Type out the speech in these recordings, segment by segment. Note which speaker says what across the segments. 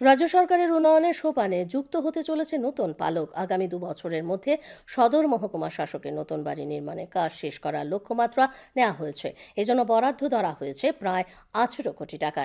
Speaker 1: রাজ্য সরকারের উন্নয়নের সোপানে যুক্ত হতে চলেছে নতুন পালক। আগামী দু বছরের মধ্যে সদর মহকুমা শাসকের নতুন বাড়ি নির্মাণের কাজ শেষ করার লক্ষ্যমাত্রা নেওয়া হয়েছে। এজন্য বরাদ্দ ধরা হয়েছে প্রায় আঠেরো কোটি টাকা।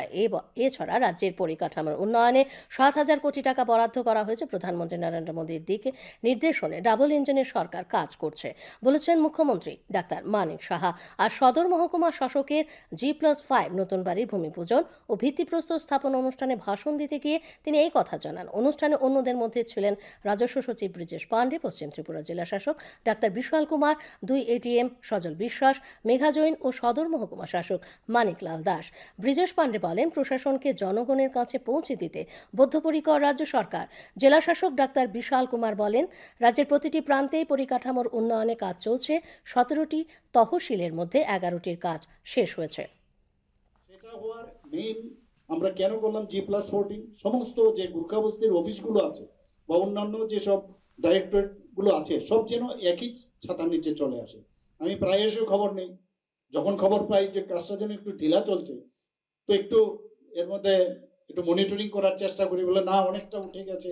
Speaker 1: এছাড়া রাজ্যের পরিকাঠামোর উন্নয়নে সাত হাজার কোটি টাকা বরাদ্দ করা হয়েছে। প্রধানমন্ত্রী নরেন্দ্র মোদীর দিকে নির্দেশনে ডাবল ইঞ্জিনের সরকার কাজ করছে বলেছেন মুখ্যমন্ত্রী ডাক্তার মানিক সাহা। আর সদর মহকুমা শাসকের জি প্লাস ফাইভ নতুন বাড়ির ভূমিপূজন ও ভিত্তিপ্রস্তর স্থাপন অনুষ্ঠানে ভাষণ দিতে গিয়ে তিনি এই কথা জানান। অনুষ্ঠানে অন্যদের মধ্যে ছিলেন রাজস্ব সচিব ব্রিজেশ পাণ্ডে, পশ্চিম ত্রিপুরা জেলা শাসক ডাক্তার বিশাল কুমার, দুই এটিএম সজল বিশ্বাস, মেঘা জৈন ও সদর মহকুমা শাসক মানিকলাল দাস। ব্রিজেশ পাণ্ডে বলেন, প্রশাসনকে জনগণের কাছে পৌঁছে দিতে বদ্ধপরিকর রাজ্য সরকার। জেলা শাসক ডাক্তার বিশাল কুমার বলেন, রাজ্যের প্রতিটি প্রান্তেই পরিকাঠামোর উন্নয়নে কাজ চলছে। সতেরোটি তহসিলের মধ্যে এগারোটির কাজ শেষ হয়েছে।
Speaker 2: সেটা হওয়ার মেইন আমরা কেন করলাম জি প্লাস ফোরটিন সমস্ত যে গুর্খাবস্তির অফিসগুলো আছে বা অন্যান্য যেসব ডাইরেক্টরেটগুলো আছে, সব যেন একই ছাতার নিচে চলে আসে। আমি প্রায়শই খবর নেই। যখন খবর পাই যে কাজটা যেন একটু ঢিলা চলছে, তো একটু এর মধ্যে একটু মনিটরিং করার চেষ্টা করি। বলে, না, অনেকটা উঠে গেছে।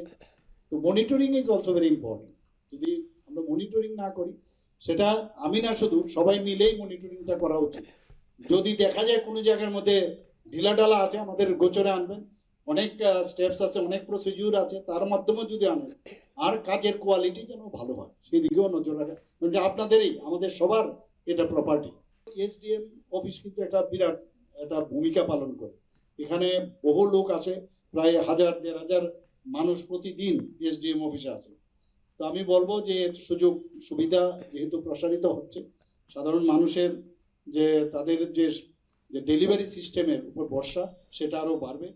Speaker 2: তো monitoring is also very important যদি আমরা মনিটরিং না করি, সেটা আমি না শুধু, সবাই মিলেই মনিটরিংটা করা উচিত। যদি দেখা যায় কোনো জায়গার মধ্যে ঢিলাঢালা আছে, আমাদের গোচরে আনবেন। অনেক স্টেপস আছে, অনেক প্রসিডিউর আছে, তার মাধ্যমে যদি আনেন, আর কাজের কোয়ালিটি যেন ভালো হয় সেই দিকেও নজর রাখা যে আপনাদেরই, আমাদের সবার এটা প্রপার্টি এসডিএম অফিস কিন্তু একটা বিরাট, একটা ভূমিকা পালন করে। এখানে বহু লোক আসে প্রায় হাজার, দেড় হাজার মানুষ প্রতিদিন এসডিএম অফিসে আছে। তো আমি বলব যে সুযোগ, সুবিধা যেহেতু প্রসারিত হচ্ছে, সাধারণ মানুষের যে, তাদের যে যে ডেলিভারি সিস্টেমের উপর ভরসা সেটা আরও বাড়বে।